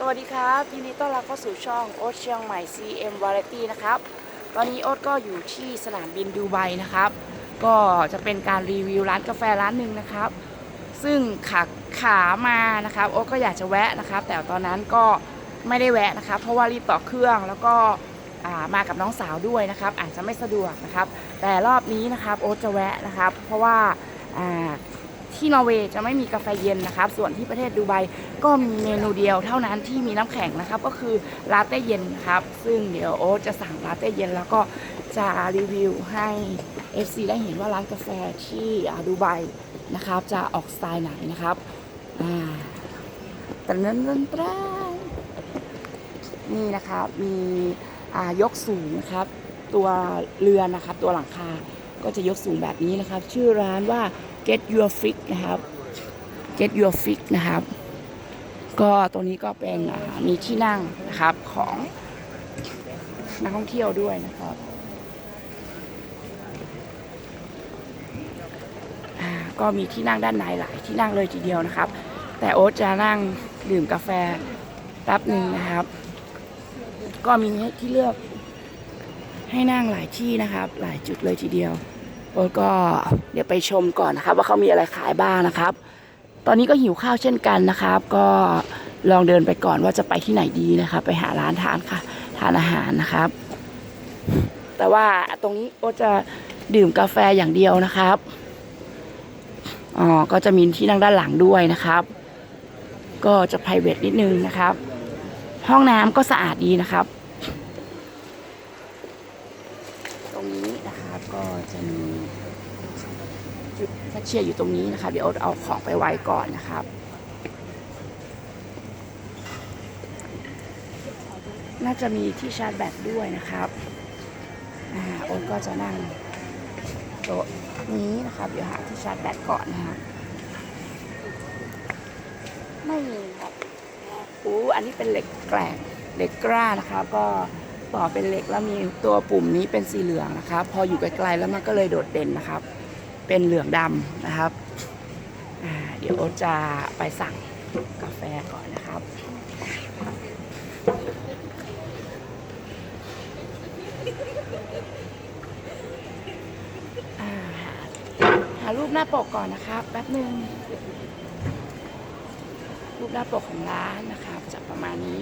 สวัสดีครับยินดีต้อนรับเข้าสู่ช่องโอ๊ตเชียงใหม่ CM Variety นะครับ ตอนนี้โอ๊ตก็อยู่ที่สนามบินดูไบนะครับ ก็จะเป็นการรีวิวร้านกาแฟร้านหนึ่งนะครับ ซึ่งขาขามานะครับโอ๊ตก็อยากจะแวะนะครับ แต่ตอนนั้นก็ไม่ได้แวะนะครับ เพราะว่ารีบต่อเครื่องแล้วก็มากับน้องสาวด้วยนะครับ อาจจะไม่สะดวกนะครับ แต่รอบนี้นะครับโอ๊ตจะแวะนะครับ เพราะว่า ที่นอร์เวย์จะไม่มีกาแฟเย็นนะครับ ส่วนที่ประเทศดูไบก็มีเมนูเดียวเท่านั้นที่มีน้ำแข็งนะครับ ก็คือลาเต้เย็นครับ ซึ่งเดี๋ยวโอ๊ตจะสั่งลาเต้เย็นแล้วก็จะรีวิวให้ FC ได้เห็นว่าร้านกาแฟที่อาดูไบนะครับ จะออกสไตล์ไหนนะครับอ่าตะนันตันตรานนี่นะครับมียกสูงนะครับ ตัวเรือนนะครับ ตัวหลังคา ก็จะยกสูงแบบนี้นะครับ ชื่อร้านว่า Get Your Fix นะครับ Get Your Fix นะครับ ก็ตัวนี้ก็เป็นมีที่นั่งนะครับของนักท่องเที่ยวด้วยนะครับก็มีที่นั่งด้านในหลายที่นั่งเลยทีเดียวนะครับ แต่โอ๊ตจะนั่งดื่มกาแฟแป๊บหนึ่งนะครับ ก็มีให้ที่เลือกให้นั่งหลายที่นะครับ หลายจุดเลยทีเดียว โอ๊ตก็เดี๋ยวไปชมก่อนนะครับ ว่าเขามีอะไรขายบ้างนะครับ ตอนนี้ก็หิวข้าวเช่นกันนะครับ ก็ลองเดินไปก่อนว่าจะไปที่ไหนดีนะครับ ไปหาร้านทานค่ะ ทานอาหารนะครับ แต่ว่าตรงนี้โอ๊ตจะดื่มกาแฟอย่างเดียวนะครับอ๋อก็จะมีที่นั่งด้านหลังด้วยนะครับ ก็จะ p r i v a t นิดนึงนะครับ ห้องน้ำก็สะอาดดีนะครับ ตรงนี้นะครับก็จะมี แคชเชียร์อยู่ตรงนี้นะครับเดี๋ยวเอาของไปไว้ก่อนนะครับน่าจะมีที่ชาร์จแบตด้วยนะครับอ่าโอ๊ตก็จะนั่งโต๊ะนี้นะครับเดี๋ยวหาที่ชาร์จแบตก่อนนะครับไม่มีครับอู้อันนี้เป็นเหล็กแกร่งเหล็กกล้านะครับก็ต่อเป็นเหล็กแล้วมีตัวปุ่มนี้เป็นสีเหลืองนะครับพออยู่ไกลๆแล้วมันก็เลยโดดเด่นนะครับ เป็นเหลืองดำนะครับ เดี๋ยวจะไปสั่งกาแฟก่อนนะครับหาหารูปหน้าปกก่อนนะครับ แป๊บหนึ่งรูปหน้าปกของร้านนะครับจะประมาณนี้